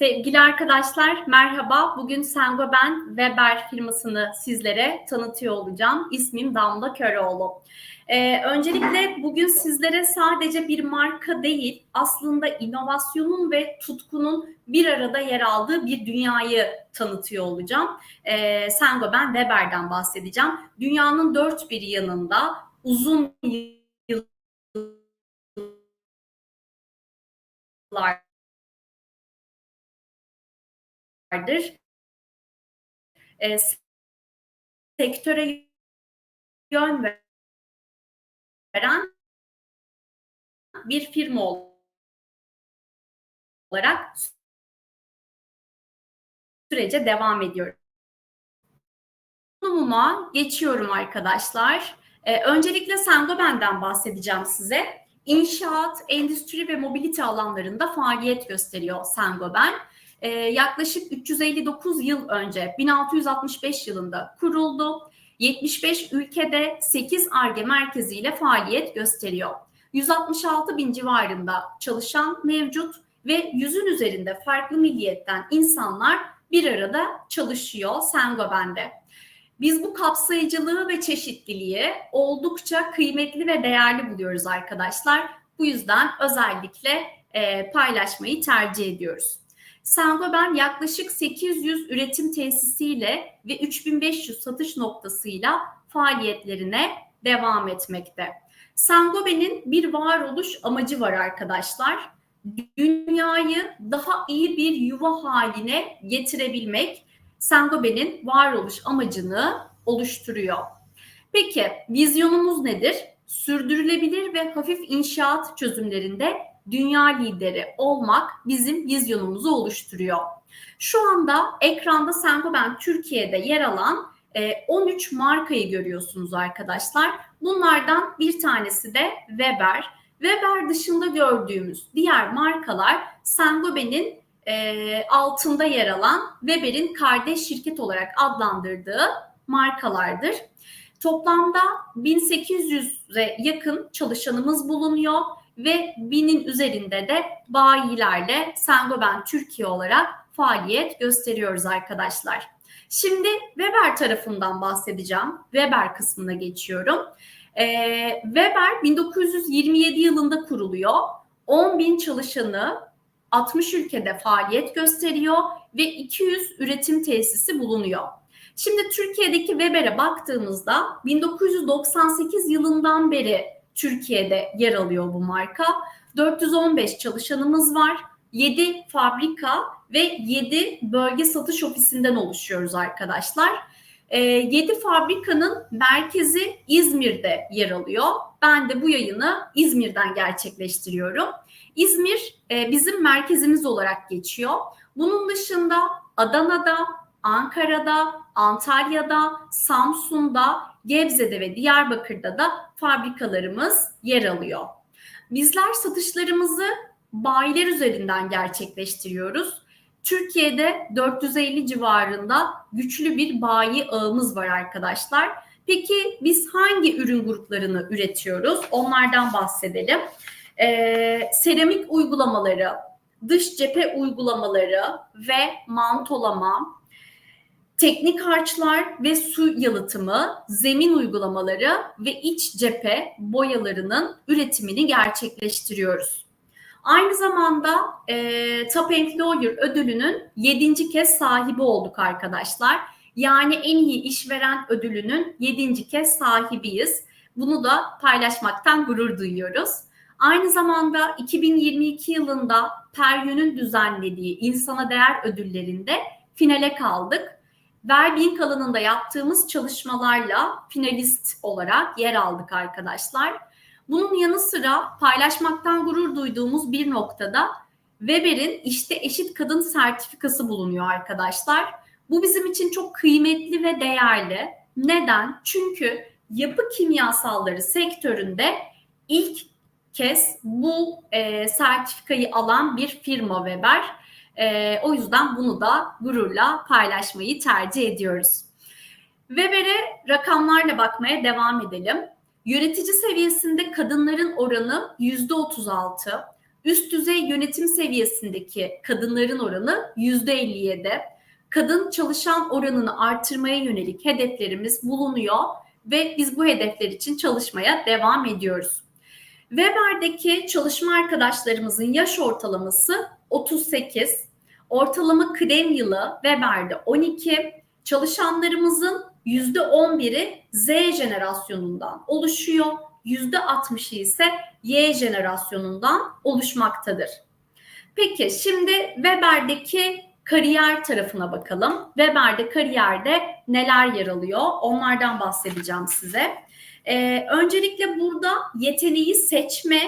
Sevgili arkadaşlar merhaba. Bugün Sengo ben Weber firmasını sizlere tanıtıyor olacağım. İsmim Damla Köroğlu. Ee, öncelikle bugün sizlere sadece bir marka değil aslında inovasyonun ve tutkunun bir arada yer aldığı bir dünyayı tanıtıyor olacağım. Ee, Sengo ben Weber'den bahsedeceğim. Dünyanın dört bir yanında uzun yıllar vardır. E, sektöre yön veren bir firma olarak sürece devam ediyor. Sunumuma geçiyorum arkadaşlar. Ee, öncelikle Sengoben'den bahsedeceğim size. İnşaat, endüstri ve mobilite alanlarında faaliyet gösteriyor Sengoben e, yaklaşık 359 yıl önce 1665 yılında kuruldu. 75 ülkede 8 ARGE merkeziyle faaliyet gösteriyor. 166 bin civarında çalışan mevcut ve yüzün üzerinde farklı milliyetten insanlar bir arada çalışıyor Sengoben'de. Biz bu kapsayıcılığı ve çeşitliliği oldukça kıymetli ve değerli buluyoruz arkadaşlar. Bu yüzden özellikle e, paylaşmayı tercih ediyoruz. Saint-Gobain yaklaşık 800 üretim tesisiyle ve 3500 satış noktasıyla faaliyetlerine devam etmekte. Saint-Gobain'in bir varoluş amacı var arkadaşlar. Dünyayı daha iyi bir yuva haline getirebilmek Saint-Gobain'in varoluş amacını oluşturuyor. Peki vizyonumuz nedir? Sürdürülebilir ve hafif inşaat çözümlerinde dünya lideri olmak bizim vizyonumuzu oluşturuyor. Şu anda ekranda Senkoben Türkiye'de yer alan 13 e, markayı görüyorsunuz arkadaşlar. Bunlardan bir tanesi de Weber. Weber dışında gördüğümüz diğer markalar Sengoben'in e, altında yer alan Weber'in kardeş şirket olarak adlandırdığı markalardır. Toplamda 1800'e yakın çalışanımız bulunuyor ve binin üzerinde de bayilerle Sengoben Türkiye olarak faaliyet gösteriyoruz arkadaşlar. Şimdi Weber tarafından bahsedeceğim. Weber kısmına geçiyorum. Ee, Weber 1927 yılında kuruluyor. 10 bin çalışanı 60 ülkede faaliyet gösteriyor ve 200 üretim tesisi bulunuyor. Şimdi Türkiye'deki Weber'e baktığımızda 1998 yılından beri Türkiye'de yer alıyor bu marka. 415 çalışanımız var. 7 fabrika ve 7 bölge satış ofisinden oluşuyoruz arkadaşlar. 7 ee, fabrikanın merkezi İzmir'de yer alıyor. Ben de bu yayını İzmir'den gerçekleştiriyorum. İzmir e, bizim merkezimiz olarak geçiyor. Bunun dışında Adana'da, Ankara'da, Antalya'da, Samsun'da, Gebze'de ve Diyarbakır'da da fabrikalarımız yer alıyor. Bizler satışlarımızı bayiler üzerinden gerçekleştiriyoruz. Türkiye'de 450 civarında güçlü bir bayi ağımız var arkadaşlar. Peki biz hangi ürün gruplarını üretiyoruz? Onlardan bahsedelim. Ee, seramik uygulamaları, dış cephe uygulamaları ve mantolama, teknik harçlar ve su yalıtımı, zemin uygulamaları ve iç cephe boyalarının üretimini gerçekleştiriyoruz. Aynı zamanda e, Top Employer ödülünün yedinci kez sahibi olduk arkadaşlar. Yani en iyi işveren ödülünün yedinci kez sahibiyiz. Bunu da paylaşmaktan gurur duyuyoruz. Aynı zamanda 2022 yılında Peryon'un düzenlediği İnsana Değer ödüllerinde finale kaldık Verbink alanında yaptığımız çalışmalarla finalist olarak yer aldık arkadaşlar. Bunun yanı sıra paylaşmaktan gurur duyduğumuz bir noktada Weber'in işte eşit kadın sertifikası bulunuyor arkadaşlar. Bu bizim için çok kıymetli ve değerli. Neden? Çünkü yapı kimyasalları sektöründe ilk kez bu e, sertifikayı alan bir firma Weber e, o yüzden bunu da gururla paylaşmayı tercih ediyoruz. Weber'e rakamlarla bakmaya devam edelim. Yönetici seviyesinde kadınların oranı yüzde 36, üst düzey yönetim seviyesindeki kadınların oranı %57. Kadın çalışan oranını artırmaya yönelik hedeflerimiz bulunuyor ve biz bu hedefler için çalışmaya devam ediyoruz. Weber'deki çalışma arkadaşlarımızın yaş ortalaması 38. Ortalama kıdem yılı Weber'de 12. Çalışanlarımızın %11'i Z jenerasyonundan oluşuyor. %60'ı ise Y jenerasyonundan oluşmaktadır. Peki şimdi Weber'deki kariyer tarafına bakalım. Weber'de kariyerde neler yer alıyor? Onlardan bahsedeceğim size. Ee, öncelikle burada yeteneği seçme,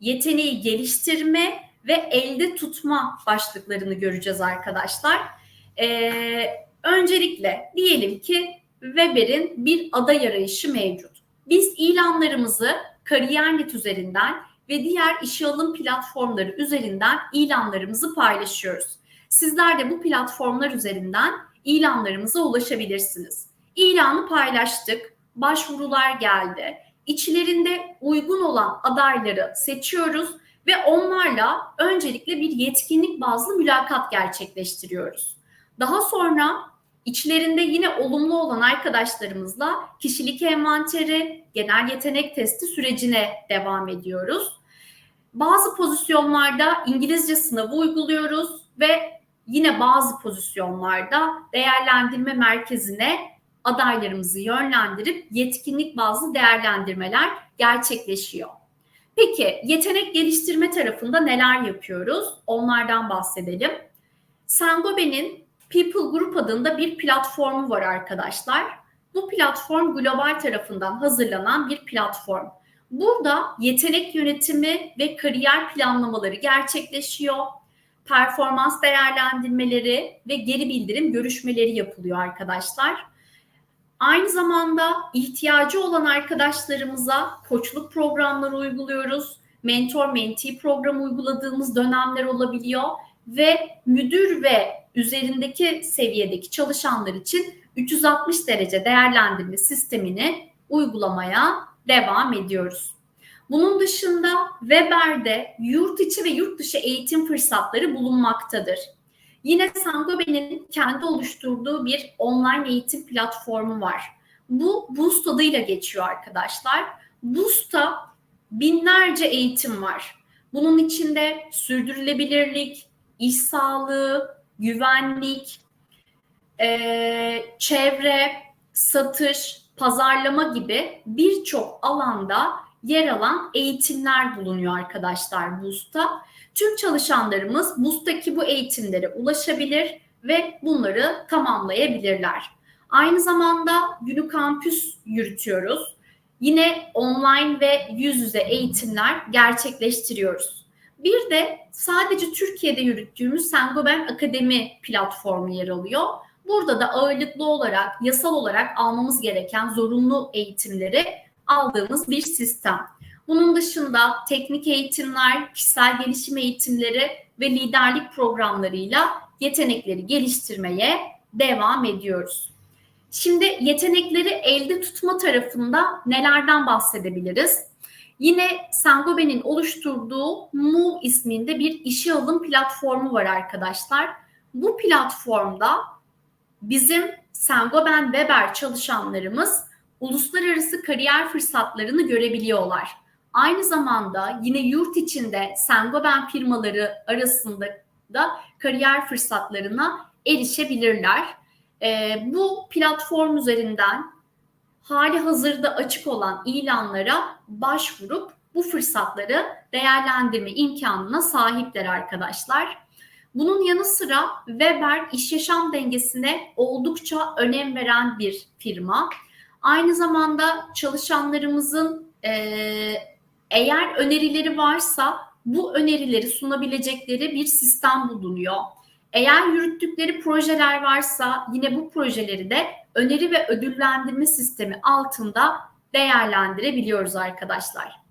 yeteneği geliştirme ve elde tutma başlıklarını göreceğiz arkadaşlar. Ee, öncelikle diyelim ki Weber'in bir aday arayışı mevcut. Biz ilanlarımızı Kariyer.net üzerinden ve diğer işe alım platformları üzerinden ilanlarımızı paylaşıyoruz. Sizler de bu platformlar üzerinden ilanlarımıza ulaşabilirsiniz. İlanı paylaştık, başvurular geldi. İçlerinde uygun olan adayları seçiyoruz ve onlarla öncelikle bir yetkinlik bazlı mülakat gerçekleştiriyoruz. Daha sonra içlerinde yine olumlu olan arkadaşlarımızla kişilik envanteri, genel yetenek testi sürecine devam ediyoruz. Bazı pozisyonlarda İngilizce sınavı uyguluyoruz ve yine bazı pozisyonlarda değerlendirme merkezine adaylarımızı yönlendirip yetkinlik bazlı değerlendirmeler gerçekleşiyor. Peki yetenek geliştirme tarafında neler yapıyoruz? Onlardan bahsedelim. Sangobe'nin People Group adında bir platformu var arkadaşlar. Bu platform global tarafından hazırlanan bir platform. Burada yetenek yönetimi ve kariyer planlamaları gerçekleşiyor. Performans değerlendirmeleri ve geri bildirim görüşmeleri yapılıyor arkadaşlar. Aynı zamanda ihtiyacı olan arkadaşlarımıza koçluk programları uyguluyoruz. Mentor mentee programı uyguladığımız dönemler olabiliyor ve müdür ve üzerindeki seviyedeki çalışanlar için 360 derece değerlendirme sistemini uygulamaya devam ediyoruz. Bunun dışında Weber'de yurt içi ve yurt dışı eğitim fırsatları bulunmaktadır. Yine Sangobe'nin kendi oluşturduğu bir online eğitim platformu var. Bu Boost adıyla geçiyor arkadaşlar. Boost'ta binlerce eğitim var. Bunun içinde sürdürülebilirlik, iş sağlığı, güvenlik, e, çevre, satış, pazarlama gibi birçok alanda yer alan eğitimler bulunuyor arkadaşlar Boost'ta. Tüm çalışanlarımız Boost'taki bu eğitimlere ulaşabilir ve bunları tamamlayabilirler. Aynı zamanda günü kampüs yürütüyoruz. Yine online ve yüz yüze eğitimler gerçekleştiriyoruz. Bir de sadece Türkiye'de yürüttüğümüz Sengoben Akademi platformu yer alıyor. Burada da ağırlıklı olarak, yasal olarak almamız gereken zorunlu eğitimleri aldığımız bir sistem. Bunun dışında teknik eğitimler, kişisel gelişim eğitimleri ve liderlik programlarıyla yetenekleri geliştirmeye devam ediyoruz. Şimdi yetenekleri elde tutma tarafında nelerden bahsedebiliriz? Yine Sangobe'nin oluşturduğu Move isminde bir işe alım platformu var arkadaşlar. Bu platformda bizim Sangoben Weber çalışanlarımız uluslararası kariyer fırsatlarını görebiliyorlar. Aynı zamanda yine yurt içinde Sengoben firmaları arasında da kariyer fırsatlarına erişebilirler. E, bu platform üzerinden hali hazırda açık olan ilanlara başvurup bu fırsatları değerlendirme imkanına sahipler arkadaşlar. Bunun yanı sıra Weber iş yaşam dengesine oldukça önem veren bir firma. Aynı zamanda çalışanlarımızın e, eğer önerileri varsa bu önerileri sunabilecekleri bir sistem bulunuyor. Eğer yürüttükleri projeler varsa yine bu projeleri de öneri ve ödüllendirme sistemi altında değerlendirebiliyoruz arkadaşlar.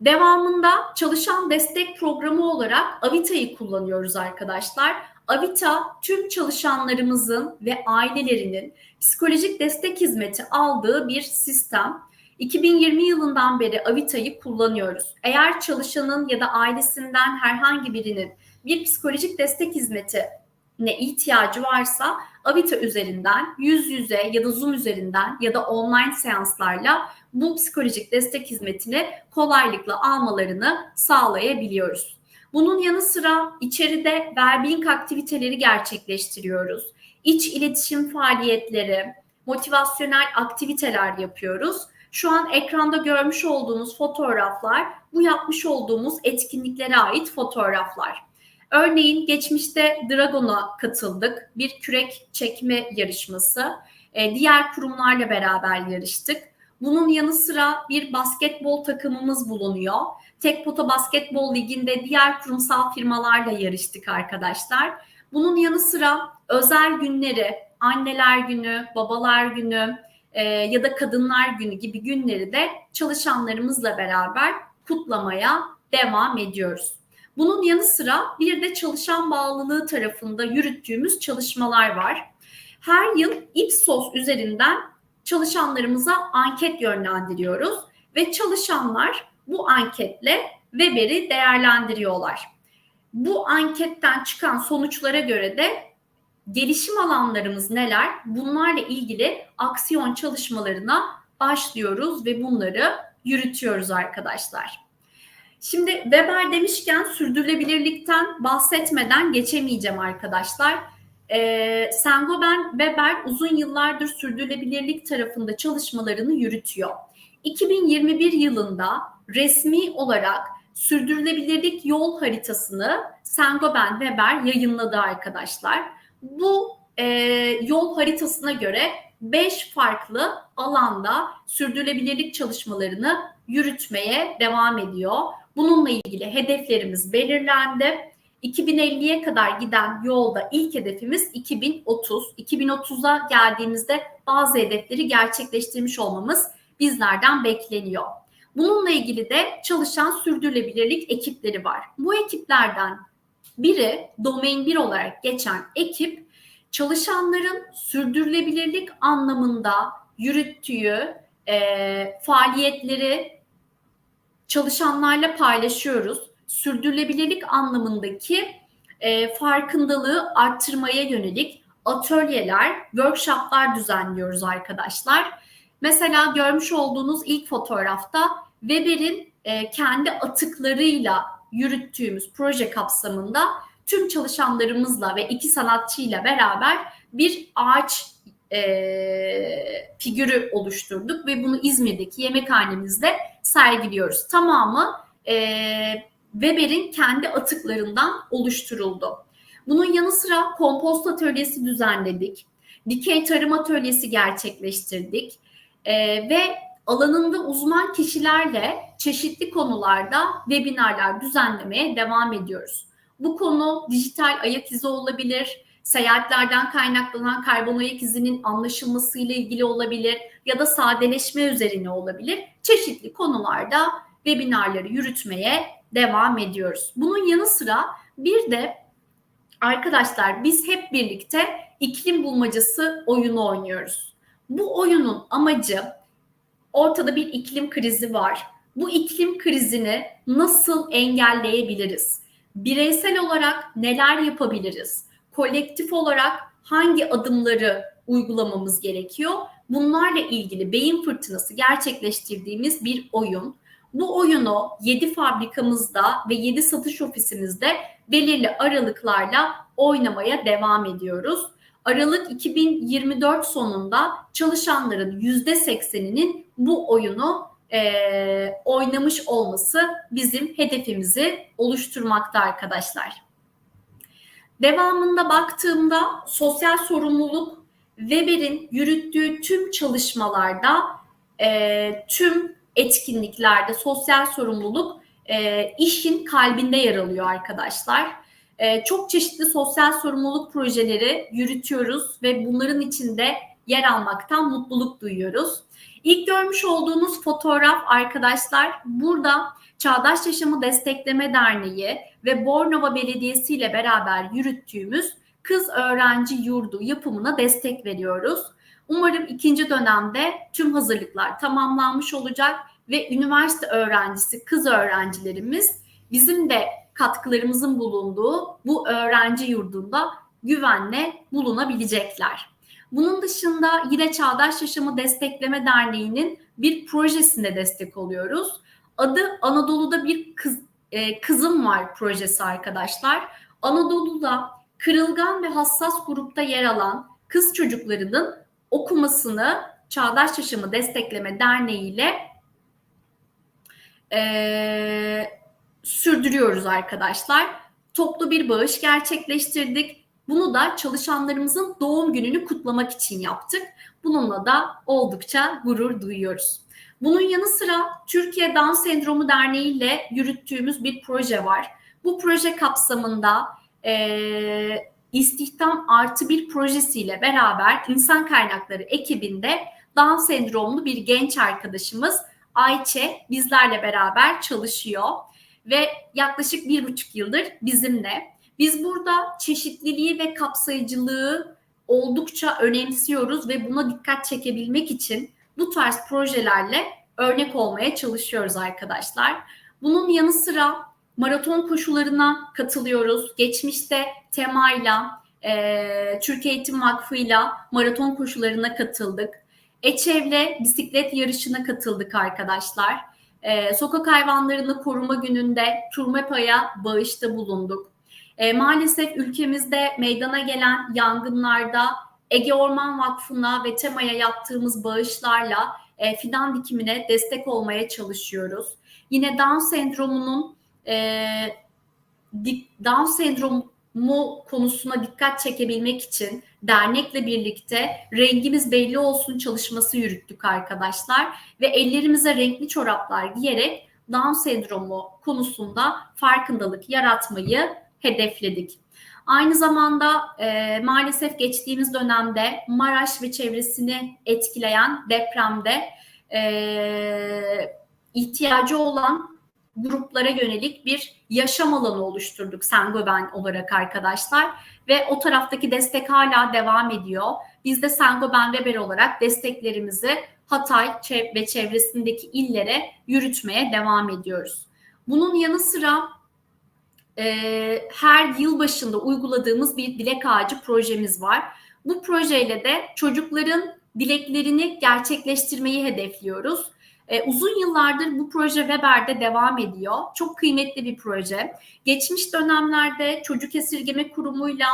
Devamında çalışan destek programı olarak Avita'yı kullanıyoruz arkadaşlar. Avita tüm çalışanlarımızın ve ailelerinin psikolojik destek hizmeti aldığı bir sistem. 2020 yılından beri Avita'yı kullanıyoruz. Eğer çalışanın ya da ailesinden herhangi birinin bir psikolojik destek hizmetine ihtiyacı varsa Avita üzerinden yüz yüze ya da Zoom üzerinden ya da online seanslarla bu psikolojik destek hizmetini kolaylıkla almalarını sağlayabiliyoruz. Bunun yanı sıra içeride well-being aktiviteleri gerçekleştiriyoruz. İç iletişim faaliyetleri, motivasyonel aktiviteler yapıyoruz. Şu an ekranda görmüş olduğunuz fotoğraflar bu yapmış olduğumuz etkinliklere ait fotoğraflar. Örneğin geçmişte Dragon'a katıldık. Bir kürek çekme yarışması. E, diğer kurumlarla beraber yarıştık. Bunun yanı sıra bir basketbol takımımız bulunuyor. Tek Pota Basketbol Ligi'nde diğer kurumsal firmalarla yarıştık arkadaşlar. Bunun yanı sıra özel günleri, anneler günü, babalar günü e, ya da kadınlar günü gibi günleri de çalışanlarımızla beraber kutlamaya devam ediyoruz. Bunun yanı sıra bir de çalışan bağlılığı tarafında yürüttüğümüz çalışmalar var. Her yıl Ipsos üzerinden çalışanlarımıza anket yönlendiriyoruz ve çalışanlar bu anketle Weber'i değerlendiriyorlar. Bu anketten çıkan sonuçlara göre de gelişim alanlarımız neler? Bunlarla ilgili aksiyon çalışmalarına başlıyoruz ve bunları yürütüyoruz arkadaşlar. Şimdi Weber demişken sürdürülebilirlikten bahsetmeden geçemeyeceğim arkadaşlar. E, Saint-Gobain Weber uzun yıllardır sürdürülebilirlik tarafında çalışmalarını yürütüyor. 2021 yılında resmi olarak sürdürülebilirlik yol haritasını Saint-Gobain Weber yayınladı arkadaşlar. Bu e, yol haritasına göre 5 farklı alanda sürdürülebilirlik çalışmalarını yürütmeye devam ediyor. Bununla ilgili hedeflerimiz belirlendi. 2050'ye kadar giden yolda ilk hedefimiz 2030. 2030'a geldiğimizde bazı hedefleri gerçekleştirmiş olmamız bizlerden bekleniyor. Bununla ilgili de çalışan sürdürülebilirlik ekipleri var. Bu ekiplerden biri domain 1 olarak geçen ekip çalışanların sürdürülebilirlik anlamında yürüttüğü e, faaliyetleri çalışanlarla paylaşıyoruz. Sürdürülebilirlik anlamındaki e, farkındalığı arttırmaya yönelik atölyeler, workshoplar düzenliyoruz arkadaşlar. Mesela görmüş olduğunuz ilk fotoğrafta Weber'in e, kendi atıklarıyla yürüttüğümüz proje kapsamında tüm çalışanlarımızla ve iki sanatçıyla beraber bir ağaç e, figürü oluşturduk ve bunu İzmir'deki yemekhanemizde sergiliyoruz. Tamamı e, Weber'in kendi atıklarından oluşturuldu. Bunun yanı sıra kompost atölyesi düzenledik. Dikey tarım atölyesi gerçekleştirdik. E, ve alanında uzman kişilerle çeşitli konularda webinarlar düzenlemeye devam ediyoruz. Bu konu dijital ayak izi olabilir, seyahatlerden kaynaklanan karbon ayak izinin anlaşılmasıyla ilgili olabilir ya da sadeleşme üzerine olabilir. Çeşitli konularda webinarları yürütmeye devam ediyoruz. Bunun yanı sıra bir de arkadaşlar biz hep birlikte iklim bulmacası oyunu oynuyoruz. Bu oyunun amacı ortada bir iklim krizi var. Bu iklim krizini nasıl engelleyebiliriz? Bireysel olarak neler yapabiliriz? Kolektif olarak hangi adımları uygulamamız gerekiyor? Bunlarla ilgili beyin fırtınası gerçekleştirdiğimiz bir oyun. Bu oyunu 7 fabrikamızda ve 7 satış ofisimizde belirli aralıklarla oynamaya devam ediyoruz. Aralık 2024 sonunda çalışanların %80'inin bu oyunu e, oynamış olması bizim hedefimizi oluşturmakta arkadaşlar. Devamında baktığımda sosyal sorumluluk Weber'in yürüttüğü tüm çalışmalarda, e, tüm etkinliklerde sosyal sorumluluk e, işin kalbinde yer alıyor arkadaşlar. E, çok çeşitli sosyal sorumluluk projeleri yürütüyoruz ve bunların içinde yer almaktan mutluluk duyuyoruz. İlk görmüş olduğunuz fotoğraf arkadaşlar burada Çağdaş Yaşamı Destekleme Derneği ve Bornova Belediyesi ile beraber yürüttüğümüz Kız Öğrenci Yurdu yapımına destek veriyoruz. Umarım ikinci dönemde tüm hazırlıklar tamamlanmış olacak ve üniversite öğrencisi kız öğrencilerimiz bizim de katkılarımızın bulunduğu bu öğrenci yurdunda güvenle bulunabilecekler. Bunun dışında yine Çağdaş Yaşamı Destekleme Derneği'nin bir projesine destek oluyoruz. Adı Anadolu'da bir kız, e, kızım var projesi arkadaşlar. Anadolu'da kırılgan ve hassas grupta yer alan kız çocuklarının okumasını Çağdaş Yaşamı Destekleme Derneği ile e, sürdürüyoruz arkadaşlar. Toplu bir bağış gerçekleştirdik. Bunu da çalışanlarımızın doğum gününü kutlamak için yaptık. Bununla da oldukça gurur duyuyoruz. Bunun yanı sıra Türkiye Down Sendromu Derneği ile yürüttüğümüz bir proje var. Bu proje kapsamında e, istihdam artı bir projesiyle beraber insan kaynakları ekibinde Down sendromlu bir genç arkadaşımız Ayçe bizlerle beraber çalışıyor ve yaklaşık bir buçuk yıldır bizimle. Biz burada çeşitliliği ve kapsayıcılığı oldukça önemsiyoruz ve buna dikkat çekebilmek için bu tarz projelerle örnek olmaya çalışıyoruz arkadaşlar. Bunun yanı sıra maraton koşularına katılıyoruz. Geçmişte temayla, e, Türkiye Eğitim Vakfı'yla maraton koşularına katıldık. Eçev'le bisiklet yarışına katıldık arkadaşlar. E, sokak hayvanlarını koruma gününde Turmepa'ya bağışta bulunduk. E, maalesef ülkemizde meydana gelen yangınlarda Ege Orman Vakfı'na ve TEMA'ya yaptığımız bağışlarla e, fidan dikimine destek olmaya çalışıyoruz. Yine Down sendromunun e, Down sendromu konusuna dikkat çekebilmek için dernekle birlikte rengimiz belli olsun çalışması yürüttük arkadaşlar ve ellerimize renkli çoraplar giyerek Down sendromu konusunda farkındalık yaratmayı hedefledik. Aynı zamanda e, maalesef geçtiğimiz dönemde Maraş ve çevresini etkileyen depremde e, ihtiyacı olan gruplara yönelik bir yaşam alanı oluşturduk Sengoben olarak arkadaşlar ve o taraftaki destek hala devam ediyor. Biz de Sengoben Weber olarak desteklerimizi Hatay ve çevresindeki illere yürütmeye devam ediyoruz. Bunun yanı sıra e, her yıl başında uyguladığımız bir dilek ağacı projemiz var. Bu projeyle de çocukların dileklerini gerçekleştirmeyi hedefliyoruz. E, uzun yıllardır bu proje Weber'de devam ediyor. Çok kıymetli bir proje. Geçmiş dönemlerde Çocuk Esirgeme Kurumu'yla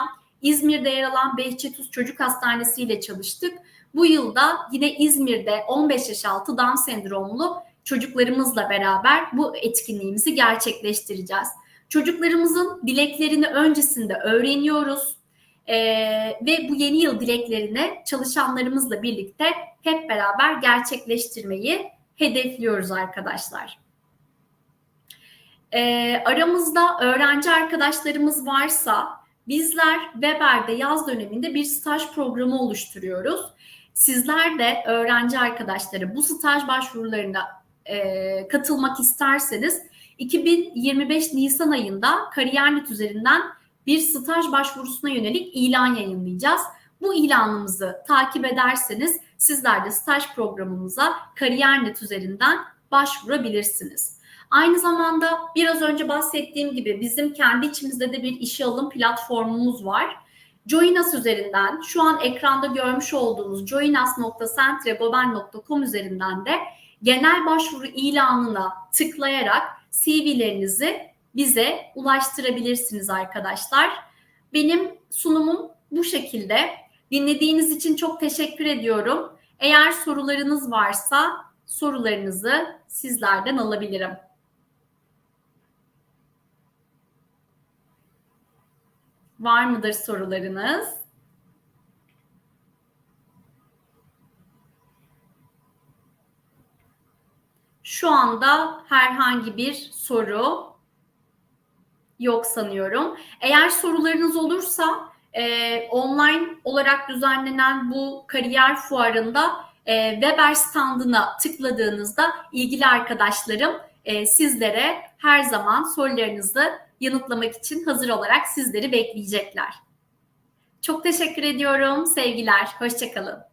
İzmir'de yer alan Behçetuz Çocuk Hastanesi ile çalıştık. Bu yılda yine İzmir'de 15 yaş altı Down sendromlu çocuklarımızla beraber bu etkinliğimizi gerçekleştireceğiz. Çocuklarımızın dileklerini öncesinde öğreniyoruz. Ee, ve bu yeni yıl dileklerini çalışanlarımızla birlikte hep beraber gerçekleştirmeyi hedefliyoruz arkadaşlar. Ee, aramızda öğrenci arkadaşlarımız varsa bizler Weber'de yaz döneminde bir staj programı oluşturuyoruz. Sizler de öğrenci arkadaşları bu staj başvurularına e, katılmak isterseniz 2025 Nisan ayında Kariyer.net üzerinden bir staj başvurusuna yönelik ilan yayınlayacağız. Bu ilanımızı takip ederseniz sizler de staj programımıza Kariyer.net üzerinden başvurabilirsiniz. Aynı zamanda biraz önce bahsettiğim gibi bizim kendi içimizde de bir işe alım platformumuz var. Joinas üzerinden şu an ekranda görmüş olduğunuz joinas.centreboben.com üzerinden de genel başvuru ilanına tıklayarak CV'lerinizi bize ulaştırabilirsiniz arkadaşlar. Benim sunumum bu şekilde. Dinlediğiniz için çok teşekkür ediyorum. Eğer sorularınız varsa sorularınızı sizlerden alabilirim. Var mıdır sorularınız? Şu anda herhangi bir soru yok sanıyorum. Eğer sorularınız olursa e, online olarak düzenlenen bu kariyer fuarında e, Weber standına tıkladığınızda ilgili arkadaşlarım e, sizlere her zaman sorularınızı yanıtlamak için hazır olarak sizleri bekleyecekler. Çok teşekkür ediyorum. Sevgiler. Hoşçakalın.